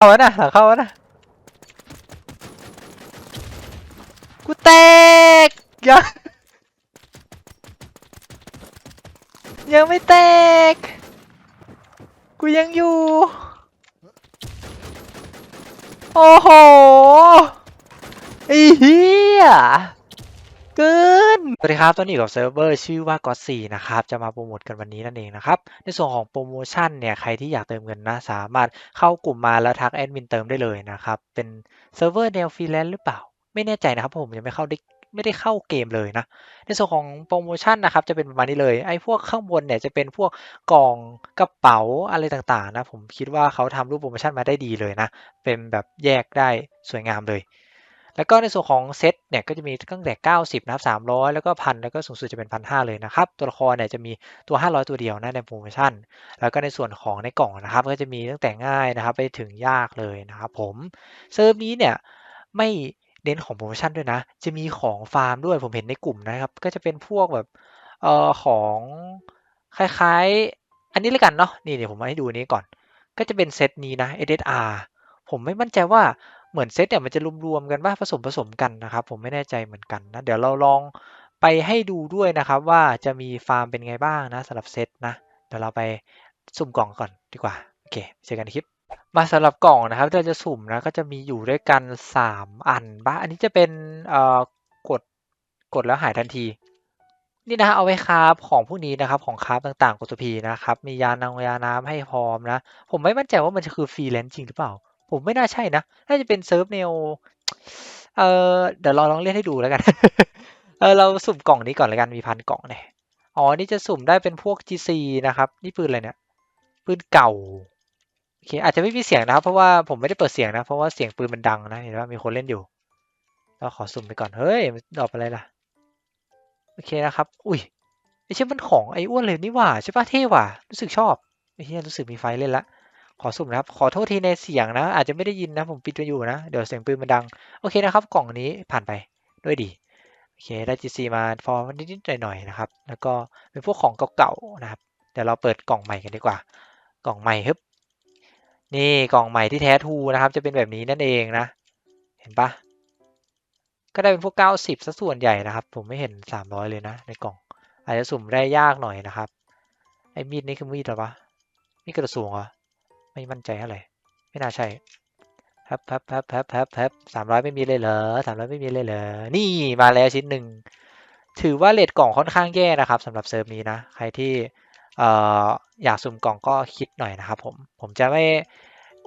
เข้าแล้วนะหลังเข้าแล้วนะกูแตกยังยังไม่แตก กูยังอยู่ โอ้โหไอ้เหี้ย เกิน สวัสดีครับตอนนี้กับเซิร์ฟเวอร์ชื่อว่า g o 4นะครับ จะมาโปรโมทกันวันนี้นั่นเองนะครับ ในส่วนของโปรโมชั่นเนี่ย ใครที่อยากเติมเงินนะ สามารถเข้ากลุ่มมาแล้วทักแอดมินเติมได้เลยนะครับ เป็นเซิร์ฟเวอร์แนวฟรีแลนซ์หรือเปล่า ไม่แน่ใจนะครับเพราะผมยังไม่เข้าได้ไม่ได้เข้าเกมเลยนะ ในส่วนของโปรโมชั่นนะครับ จะเป็นประมาณนี้เลย ไอ้พวกข้างบนเนี่ยจะเป็นพวกกล่องกระเป๋าอะไรต่างๆนะ ผมคิดว่าเขาทำรูปโปรโมชั่นมาได้ดีเลยนะ เป็นแบบแยกได้สวยงามเลย แล้วก็ในส่วนของเซตเนี่ยก็จะมีตั้งแต่ 90นะครับ300 แล้วก็พันแล้วก็สูงสุดจะเป็นพันห้าเลยนะครับ ตัวละครเนี่ยจะมีตัว 500 ตัวเดียวนะในโปรโมชั่น แล้วก็ในส่วนของในกล่องนะครับ ก็จะมีตั้งแต่ง่ายนะครับ ไปถึงยากเลยนะครับผมเซิร์ฟนี้เนี่ยไม่เน้นของโปรโมชั่นด้วยนะ จะมีของฟาร์มด้วยผมเห็นในกลุ่มนะครับ ก็จะเป็นพวกแบบเอ่อของคล้ายๆ อันนี้เลยกันเนาะนี่เดี๋ยวผมมาให้ดูนนี้ก่อน ก็จะเป็นเซตนี้นะ SSR ผมไม่มั่นใจว่า เหมือนเซตเนี่ยมันจะรวมๆกันว่าผสมผสมกันนะครับ ผมไม่แน่ใจเหมือนกันนะ เดี๋ยวเราลองไปให้ดูด้วยนะครับว่าจะมีฟาร์มเป็นไงบ้างนะสำหรับเซตนะ เดี๋ยวเราไปสุ่มกล่องก่อนดีกว่า โอเคเจอกันคลิป มาสำหรับกล่องนะครับเราจะสุ่มนะก็จะมีอยู่ด้วยกัน 3 อันบ้าอันนี้จะเป็นเอ่อกดกดแล้วหายทันที นี่นะเอาไว้คราฟของพวกนี้นะครับของคราฟต่างๆกดตัวพีนะครับ มียานางยาน้ำให้พร้อมนะ ผมไม่มั่นใจว่ามันจะคือฟรีแลนซ์จริงหรือเปล่า ผมไม่น่าใช่นะ น่าจะเป็นเซิร์ฟแนว เออเดี๋ยวเราลองเล่นให้ดูแล้วกัน เออเราสุ่มกล่องนี้ก่อนแล้วกัน มีพันกล่องเนี่ย อ๋อ นี่จะสุ่มได้เป็นพวก GC นะครับ นี่ปืนอะไรเนี่ย ปืนเก่า โอเค อาจจะไม่มีเสียงนะครับ เพราะว่าผมไม่ได้เปิดเสียงนะ เพราะว่าเสียงปืนมันดังนะ เห็นว่ามีคนเล่นอยู่ เราขอสุ่มไปก่อน เฮ้ยดอปอะไรล่ะ โอเคนะครับ อุ้ยไอเช่นมันของไออ้วนเลยนี่หว่าใช่ปะเท่ว่ะ รู้สึกชอบไอ้เหี้ยรู้สึกมีไฟเล่นละ ขอสุ่มนะครับ ขอโทษทีในเสียงนะ อาจจะไม่ได้ยินนะ ผมปิดไปอยู่นะ เดี๋ยวเสียงปืนมันดัง โอเคนะครับ กล่องนี้ผ่านไปด้วยดี โอเค ได้ GC มาฟอร์มนิดๆหน่อยๆนะครับ แล้วก็เป็นพวกของเก่าๆนะครับ เดี๋ยวเราเปิดกล่องใหม่กันดีกว่า กล่องใหม่ฮึบนี่กล่องใหม่ที่แท้ทูนะครับ จะเป็นแบบนี้นั่นเองนะ เห็นปะก็ได้เป็นพวก 90ซะส่วนใหญ่นะครับ ผมไม่เห็น 300 เลยนะ ในกล่อง อาจจะสุ่มได้ยากหน่อยนะครับ ไอ้มีดนี่คือมีดหรอวะมีดกระสูงเหรอ ไม่มั่นใจเท่าไหร่ไม่น่าใช่แฮปแฮปแฮปแฮปแฮปแฮปสามร้อยไม่มีเลยเหรอสามร้อยไม่มีเลยเหรอนี่มาแล้วชิ้นหนึ่งถือว่าเลทกล่องค่อนข้างแย่นะครับสำหรับเซิร์ฟนี้นะ ใครที่เอ่ออยากสุ่มกล่องก็คิดหน่อยนะครับผมผมจะไม่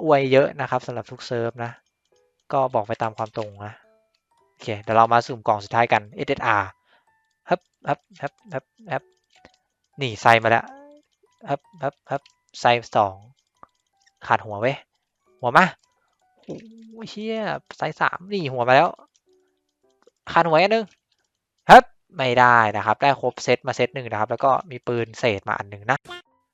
อวยเยอะนะครับสำหรับทุกเซิร์ฟนะ ก็บอกไปตามความตรงนะโอเคเดี๋ยวเรามาสุ่มกล่องสุดท้ายกัน SSR ฮับฮับฮับฮับฮับนี่ใส่มาแล้วฮับฮับฮับใส่สอง ขาดหัวเว้ยหัวมาโอ้ยเชี่ยใส่สามนี่หัวมาแล้วขาดหัวอันหนึงฮับไม่ได้นะครับ ได้ครบเซตมาเซตหนึ่งนะครับ แล้วก็มีปืนเศษมาอันหนึ่งนะ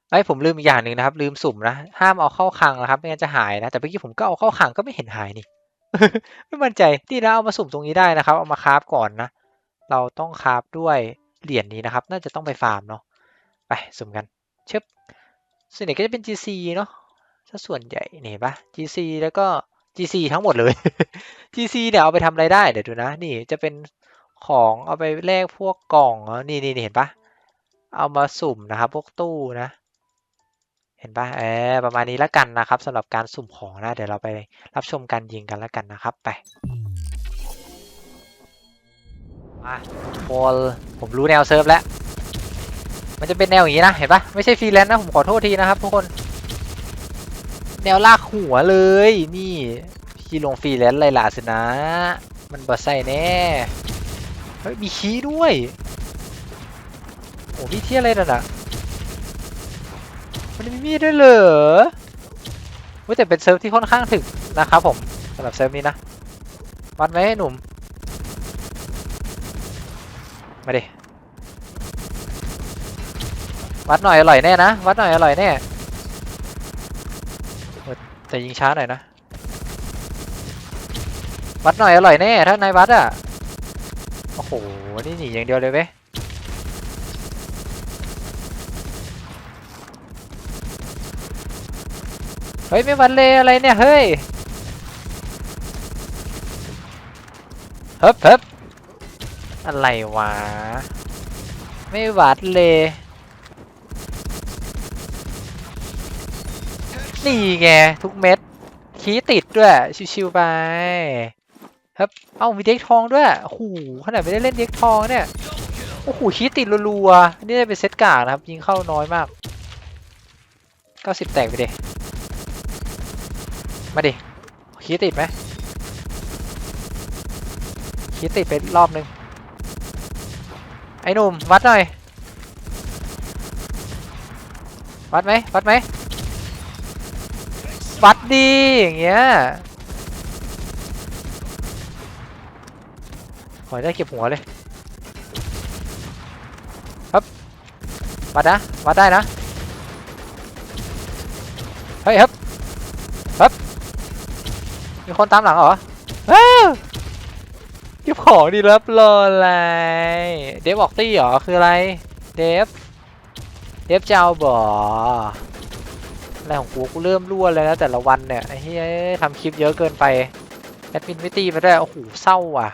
ไอ้ยผมลืมอีกอย่างหนึ่งนะครับ ลืมสุ่มนะห้ามเอาเข้าคลังนะครับไม่งั้นจะหายนะแต่เมื่อกี้ผมก็เอาเข้าคลังก็ไม่เห็นหายนี่ไม่มั่นใจที่นะเอามาสุ่มตรงนี้ได้นะครับ เอามาคราฟก่อนนะเราต้องคราฟด้วยเหรียญนี้นะครับ น่าจะต้องไปฟาร์มเนาะไปสุ่มกันชึบส่วนใหญ่ก็จะเป็น GC เนาะ ถ้าส่วนใหญ่นี่เห็นปะ GC แล้วก็ GC ทั้งหมดเลย GC เนี่ยเอาไปทำอะไรได้เดี๋ยวดูนะ นี่จะเป็นของเอาไปแลกพวกกล่องเนอะนี่นี่นี่เห็นปะเอามาสุ่มนะครับ พวกตู้นะ เห็นปะเออประมาณนี้แล้วกันนะครับสำหรับการสุ่มของนะ เดี๋ยวเราไปรับชมการยิงกันแล้วกันนะครับ ไปมาโฟลผมรู้แนวเซิร์ฟแล้ว มันจะเป็นแนวอย่างนี้นะ เห็นปะไม่ใช่ฟรีแลนซ์นะ ผมขอโทษทีนะครับทุกคน แนวลากหัวเลย นี่ พี่ลงฟรีแลนซ์เลยล่ะสินะ มันบอใส่แน่ เฮ้ย มีคีด้วย โอ้พี่เที่ยอะไรนั่นอะมันมีมีดด้วยเหรอเว้ยแต่เป็นเซิร์ฟที่ค่อนข้างถึกนะครับผมสำหรับเซิร์ฟนี้นะ วัดไว้ให้หนุ่ม มาดิ วัดหน่อยอร่อยแน่นะ วัดหน่อยอร่อยแน่ แต่ยิงช้าหน่อยนะ วัดหน่อยอร่อยแน่ ถ้านายวัดอะ โอ้โห นี่หนีอย่างเดียวเลยเว้ยเฮ้ย ไม่วัดเลยอะไรเนี่ย เฮ้ยเฮ้บเฮ้บอะไรวะ ไม่วัดเลย นี่ไงทุกเม็ด ขี้ติดด้วย ชิวๆไป ครับ เอ้ามีเด็กทองด้วยโอ้โหขนาดไม่ได้เล่นเด็กทองเนี่ย โอ้โหขี้ติดรัวๆ นี่เป็นเซตกากนะครับ ยิงเข้าน้อยมาก 90 แตกไปเดิมาดิขี้ติดไหมขี้ติดไปรอบนึง ไอ้หนุ่มวัดหน่อย วัดไหมวัดไหม วัดดีอย่างเงี้ยขอยได้เก็บหัวเลยครับวัดนะวัดได้นะเฮ้ยครับครับมีคนตามหลังเหรอเก็บของดีรับรออะไรเดฟบอกตี้เหรอคืออะไรเดฟเดฟเจ้าบ่อ อะไรของกูกูเริ่มรั่วเลยนะแต่ละวันเนี่ยไอ้เฮ้ยทำคลิปเยอะเกินไปแอดมินไม่ตีมาด้วยโอ้โหเศร้าว่ะ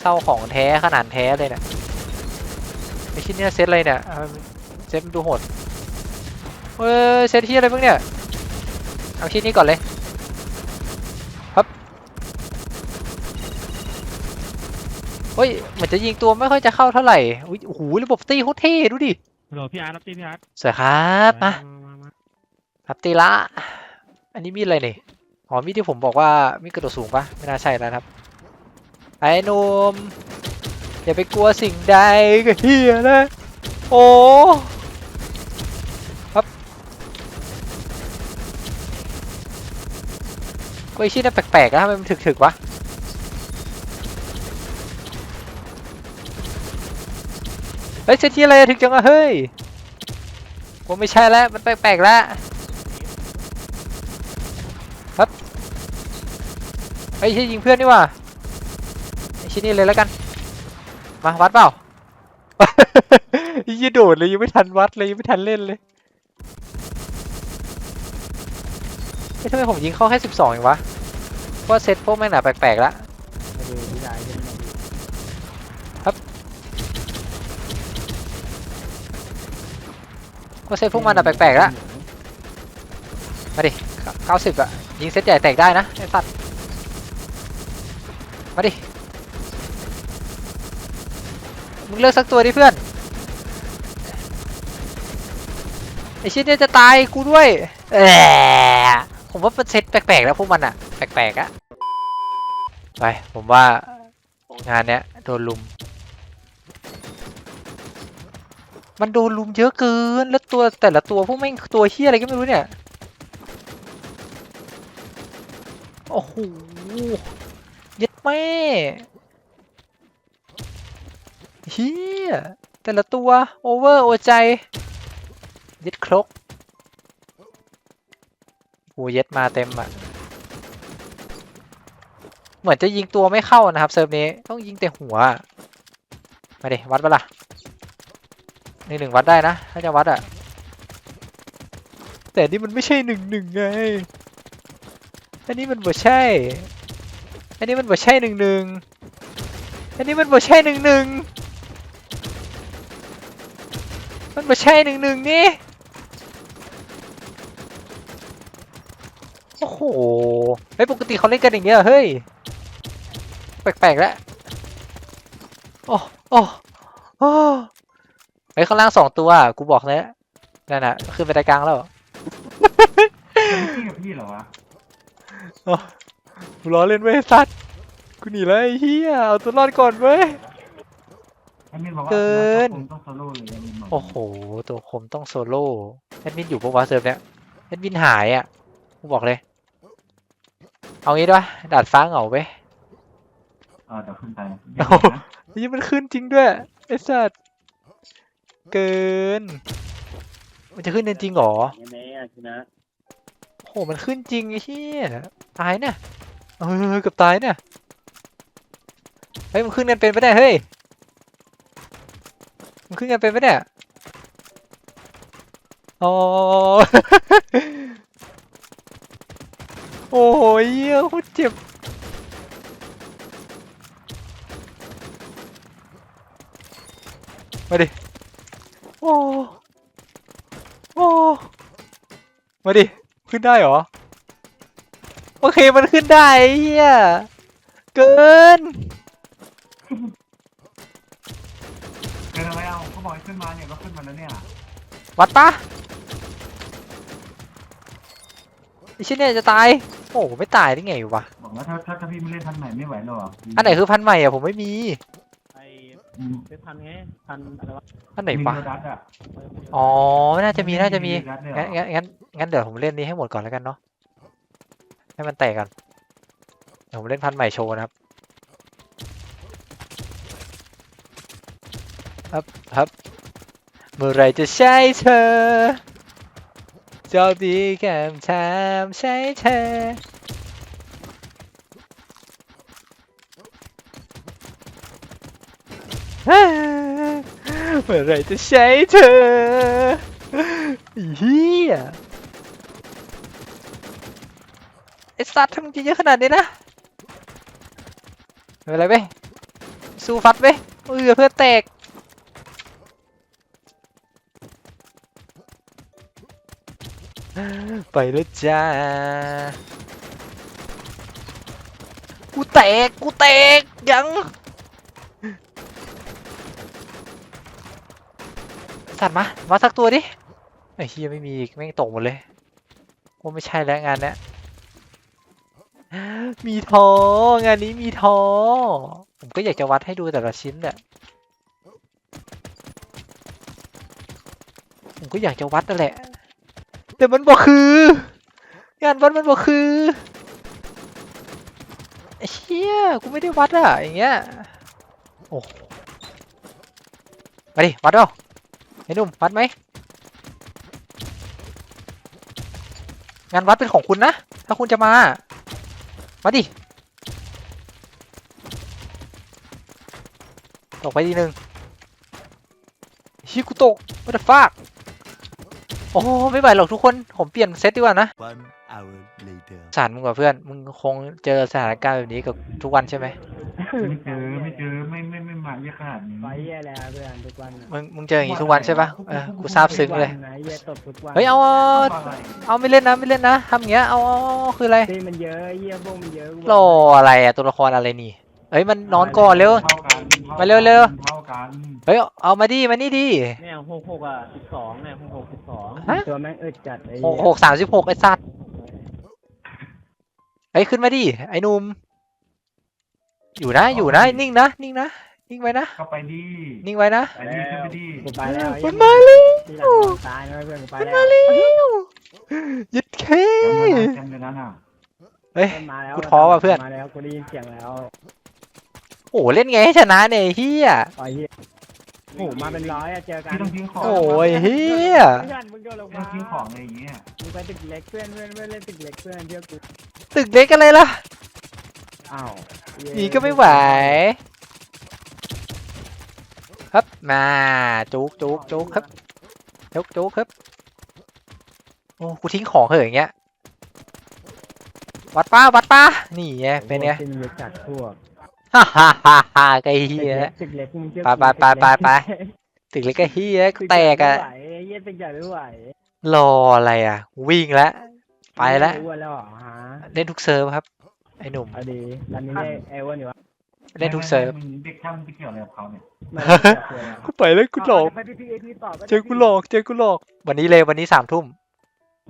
เศร้าของแท้ขนาดแท้เลยเนี่ยไอชิ้นเนี้ยเซตอะไรเนี่ยเอาเซตมันดูโหดเฮ้ยเซตที่อะไรบ้างเนี่ยเอาชิ้นนี้ก่อนเลยครับเฮ้ยเหมือนจะยิงตัวไม่ค่อยจะเข้าเท่าไหร่อุ๊ยโอ้โหระบบตีโคตรเท่ดูดิฮัลโหลพี่อาร์ตรับตีพี่อาร์ตสวยครับมามามา ครับตีละ อันนี้มีดอะไรนี่อ๋อมีดที่ผมบอกว่ามีดกระโดดสูงปะไม่น่าใช่แล้วครับ ไอ้นุ่มอย่าไปกลัวสิ่งใดก็เฮียนะโอ้ครับก็ไอชิ้นนั้นแปลกๆนะทำไมมันถึกๆวะเฮ้ยเซตที่อะไรถึกจังอะเฮ้ยผมไม่ใช่แล้ว มันแปลกๆแล้ว อ้ยใช่ยิงเพื่อนนี่หว่าไอ้ชิ้นนี้เลยแล้วกัน มาวัดเปล่ายี่โดดเลยยังไม่ทันวัดเลยยังไม่ทันเล่นเลยเฮ้ยทำไมผมยิงเข้าแค่สิบสองเองวะเพราะว่าเซตพวกแม่งหนาแปลกๆแล้วมาดูพี่ชายเล่นมาดูเพราะเซตพวกมันหนาแปลกๆแล้วมาดิเก้าสิบอะยิงเซตใหญ่แตกได้นะไอ้สัตว์ มาดิ มึงเลือกสักตัวดิเพื่อน ไอชิ้นเนี้ยจะตายกูด้วยเออผมว่าเป็นเซตแปลกๆแล้วพวกมันอะแปลกๆอะไป ผมว่างานเนี้ยโดนลุม มันโดนลุมเยอะเกิน แล้วตัวแต่ละตัวพวกแม่งตัวเฮียอะไรก็ไม่รู้เนี่ย โอ้โห แม่เฮียแต่ละตัว โอเวอร์ โอใจย็ดครกโอ้เย็ดมาเต็มอะ เหมือนจะยิงตัวไม่เข้านะครับ เซิร์ฟนี้ต้องยิงแต่หัว มาดิวัดปะล่ะหนึ่งหนึ่งวัดได้นะ ถ้าจะวัดอะ แต่นี่มันไม่ใช่หนึ่งหนึ่งไงอันนี้มันบ่ใช่ อันนี้มันบ่ใช่หนึ่งหนึ่งอันนี้มันบ่ใช่หนึ่งหนึ่งมันบ่ใช่หนึ่งหนึ่งนี่โอ้โหเฮ้ยปกติเขาเล่นกันอย่างเงี้ยเหรอเฮ้ยแปลกๆแล้วโอ้โอ้โอ้เฮ้ยข้างล่างสองตัวอะกูบอกแล้วนั่นน่ะขึ้นไปตะกลางแล้วพี่กับพี่เหรอวะ กูล้อเล่นไว้ยสัตว์กูหนีแล้วไอ้เหี้ยเอาตัวรอดก่อนเว้ย แอดมินบอกว่าเกิน ผมต้องโซโล่เลยแอดมินบอกโอ้โห ตัวคมต้องโซโล่แอดมินอยู่ปะวะเซิร์ฟเนี้ยแอดมินหายอะกูบอกเลย เอางี้ด้วยดาดฟ้าเหงาเว้ยเออเดี๋ยวขึ้นไปโอ้โหนี่มันขึ้นจริงด้วยไอ้สัตว์เกิน มันจะขึ้นจริงๆเหรอยังไงอะชนะโอ้โหมันขึ้นจริงไอ้เหี้ยตายเนี่ย เออเกือบตายเนี่ย เฮ้ยมันขึ้นกันเป็นไปได้เฮ้ย มันขึ้นกันเป็นไปเนี่ยอ๋อโอ้ยเหี้ยโคตรเจ็บมาดิ โอ้ โอ้ มาดิ ขึ้นได้เหรอ โอเคมันขึ้นได้ไอ้เฮียเกินเกินอะไรเอาเขาบอกให้ขึ้นมาเนี่ยก็ขึ้นมาแล้วเนี่ยวัดปะไอชิ้นเนี่ยจะตายโอ้ไม่ตายได้ไงวะบอกว่าถ้าถ้าถ้าพี่ไม่เล่นทันไหนไม่ไหวหรอกอันไหนคือพันใหม่อะผมไม่มีไอ้อืมเป็นพันไงพันอะไรวะอันไหนมีวะโดดัสอะอ๋อน่าจะมีน่าจะมีโดดัสเลยเหรงั้นองั้นงั้นงั้นเดี๋ยวผมเล่นนี้ให้หมดก่อนแล้วกันเนาะ ให้มันแตกกันเดี๋ยวผมเล่นพันใหม่โชว์นะครับครับครับเมื่อไรจะใช่เธอจอบดีแก้มทามใช่เธอเมื่อไรจะใช้เธอเฮียไอ สัตว์ทำมึงจะเยอะขนาดนี้นะไม่เป็นไรเว้ยสู้ฟัดเว้ยเออเพื่อนแตกไปแล้วจ้า กูแตก กูแตก ยัง สัตว์มา มาสักตัวดิ ไอ้เฮียไม่มีอีก แม่งตกหมดเลยว่าไม่ใช่แล้วงานเนี้ย มีท้องานนี้มีท้อผมก็อยากจะวัดให้ดูแต่ละชิ้นแหละผมก็อยากจะวัดนั่นแหละ แต่มันบอกคือ งานวัดมันบอกคือไอ้เชี่ยกูไม่ได้วัดอะอย่างเงี้ยโอ้มาดิวัดเอาไอ้หนุ่มวัดไหมงานวัดเป็นของคุณนะ ถ้าคุณจะมา มาดิ ตกไปทีหนึ่งชิกูตกวัตฟากโอ้ไม่ไหวหรอกทุกคน ผมเปลี่ยนเซตดีกว่านะ One hour later. สารมึงกว่าเพื่อน มึงคงเจอสถานการณ์แบบนี้กับทุกวันใช่ไหมไม่เจอ ไม่เจอ ไม่ไม่ ไม่มาเยอะขนาดนี้ไฟแย่แล้วเพื่อนทุกวันอะมึงมึงเจออย่างนี้ทุกวันใช่ปะเออกูซาบซึ้งเลยทุกวันนะเหี้ยตบทุกวันเฮ้ยเอาเอาอะไรเอาไม่เล่นนะไม่เล่นนะทำอย่างเงี้ยเอาเอาเอาคืออะไรตีมันเยอะเหี้ยพวกมันเยอะกูบรอกออะไรอะตัวละครอะไรนี่เอ้ยมันนอนก่อนเร็ว เท่ากันมาเร็วเร็ว เท่ากันเฮ้ยเอามาดิมานี่ดิ เนี่ยหกหกอะสิบสองเนี่ยหกหกสิบสองฮะ ตัวแม่งอึดจัดไอ้หเหี้กยหกสามสิบหกไอ้สัตว์เฮ้ยขึ้นมาดิไอ้หนุ่มอยู่นะอยู่นะนิ่งนะนิ่งนะ นิ่งไว้นะก็ไปดินิ่งไว้นะ ไปดิขึ้นไปดิกูไปแล้วมันมาเลยทีหลังมึงตายนะเพื่อนกูไปมันแล้วมาแล้วยึดเคจำเลยนะน่ะเฮ้ย มันมาแล้วกูท้อว่ะเพื่อน มาแล้วกูได้ยินเสียงแล้วโอ้โหเล่นไงให้ชนะเนี่ยไอ้เฮียอ๋อเหี้ยโอ้โหมาเป็นร้อยอะเจอกันพี่ต้องทิ้งของโอ้ยเฮียเพื่อนมึงโดนลงพี่ต้มาองทิ้งของอะไรอย่างเงี้ยมึงไปตึกเล็กเพื่อนเพื่อนเพื่อนเล่นตึกเล็กเพื่อนเชื่อกูตึกเล็กกันเลยล่ะอ้าวเย้หนีก็ไม่ไหว ครับมาจุกจุกจุกครับจุกจุกครับโอ้กูทิ้งของเหอะอย่างเงี้ยวัดป้าวัดป้านี่ไงเป็นไงพวกที่มันรู้จักพวกฮ่าฮ่าฮ่าฮ่าไอ้เฮียตึกเล็กมึงเชื่อไปไปไปไปไปตึกเล็กก็เฮียกูแตกอะตึใหญ่ไม่ไหวเยี่ยตึกใหญ่ไม่ไหวรออะไรอะวิ่งแล้วไปแล้วม่รู้แล้วเหรอฮะเล่นทุกเซิร์ฟครับ ไอ้หนุ่มเอาดีตอนนี้ได้เอเวอร์อยู่วะ เล่นทุกเซิร์ฟมึงเด็กช่างไปเกี่ยวอะไรกับเขาเนี่ยไม่รู้จักเลยอะกูไปแล้วกูหลอกไปพี่พีต่อไปเจอกูหลอกเจอกูหลอก วันนี้เลยวันนี้สามทุ่ม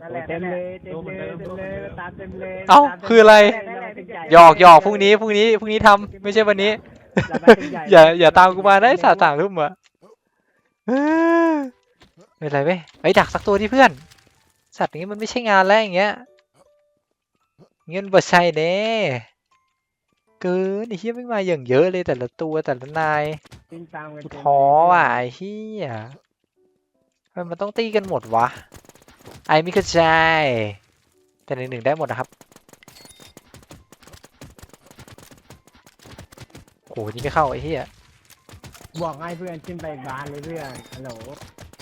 นั่นแหละเต็มเลยเต็มเลยเต็มเลยตามเต็มเลยเอ้าตมเต็มคืออะไรนั่นแหละตึกใญ่หยอกหยอกพรุ่งนี้พรุ่งนี้พรุ่งนี้ทำไม่ใช่วันนี้แล้วไปตึกใหญ่อย่าอย่าตามกูมาได้สาสามทุ่มอะเอ้อไม่เป็นไรเว้ยไปดักสักตัวที่เพื่อน สัตว์อย่างงี้มันไม่ใช่งานแล้วอย่างเงี้ยเงี้ยมันบ่ใช่เน่ เกินไอ้เหี้ยไม่งมาอย่างเยอะเลยแต่ละตัวแต่ละนายติ้งตามกันกูเต็มเลยท้อว่ะไอ้เหี้ยทำไมมันต้องตีกันหมดวะ ไอ้ไม่เข้าใจแต่หนึ่งหนึ่งได้หมดนะครับโหนี่ไม่เข้าไอ้เหี้ยบอกให้เพื่อนขึ้นไปอีกบ้านเลยเพื่อนฮัลโหล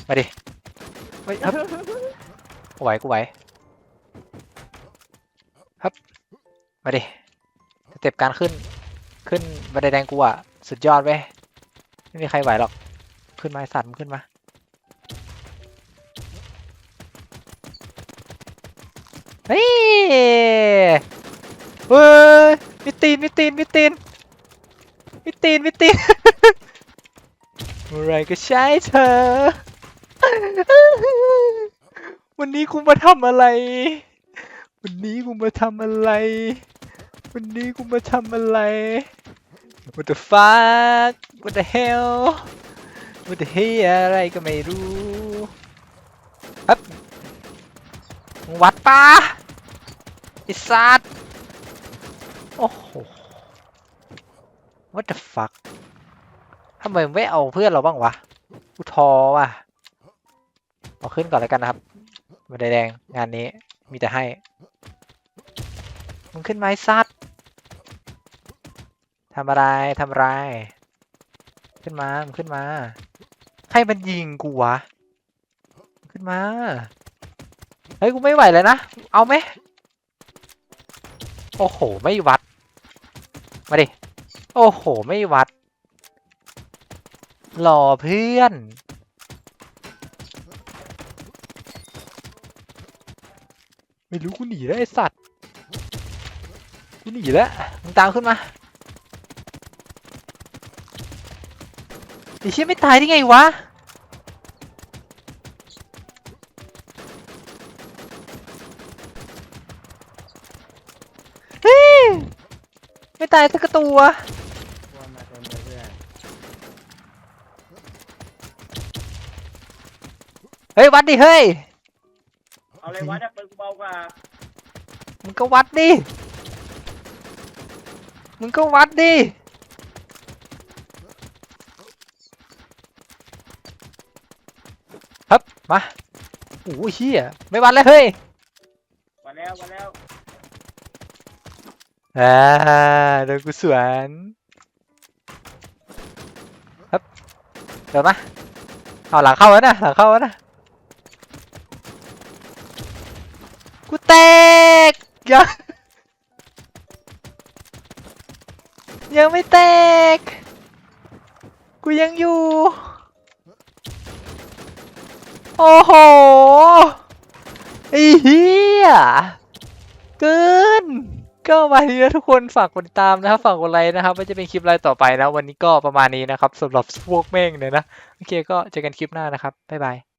มาดิเฮ้ยครับกูไหวกูไหวครับมาดิส เต็ปการขึ้น ขึ้นบันไดแดงกูอะสุดยอดเว้ยไม่มีใครไหวหรอก ขึ้นมาไอ้สัตว์มึงขึ้นมา เฮ้ยเฮ้ยมิตีนมิตีนมิตีนมิตีนมิตีนเมื่อไรก็ใช่เธอ วันนี้กูมาทำอะไร วันนี้กูมาทำอะไร วันนี้กูมาทำอะไร What the fuck What the hell What the hell อะไรก็ไม่รู้ครับวัดปะไอ้สัตว์โอ้โห What the fuck ทำไมไม่เอาเพื่อนเราบ้างวะกูท้อว่ะเอาขึ้นก่อนแล้วกันนะครับบันไดแดงงานนี้มีแต่ให้มึงขึ้นไม้ซัด ทำอะไรทำอะไร ขึ้นมามขึ้นมา ให้มันยิงกูวะมึงขึ้นมา เฮ้ย กูไม่ไหวเลยนะ เอาไหม โอ้โห ไม่วัด มาดิ โอ้โห ไม่วัด หล่อเพื่อนไม่รู้กูหนีแล้วไอ้สัตว์กูหนีแล้วมึงตามขึ้นมา ไอ้เชี่ยไม่ตายได้ไงวะ เฮ้ย ไม่ตายสักตัวตัวมาเต็มเลยเพื่อนเฮ้ย วัดดิ เฮ้ย เอาเลยวัดอะปืนกูเบากว่ามึงก็วัดดิ มึงก็วัดดิ ครับ มาโอ้ยเฮียไม่วัดเลยเฮ้ยวัดแล้ววัดแล้วอ่าโดนกูสวนครับเดี๋ยวมาเอาหลังเข้าแล้วนะหลังเข้าแล้วนะกูแตกยังยังไม่แตก กูยังอยู่ โอ้โหไอ้เหี้ยเกินก็มาทีนะทุกคนฝากกดติดตามนะครับฝากกดไลค์นะครับว่าจะเป็นคลิปอะไรต่อไปนะวันนี้ก็ประมาณนี้นะครับสำหรับพวกแม่งเนี่ยนะ โอเคก็เจอกันคลิปหน้านะครับ บ๊ายบาย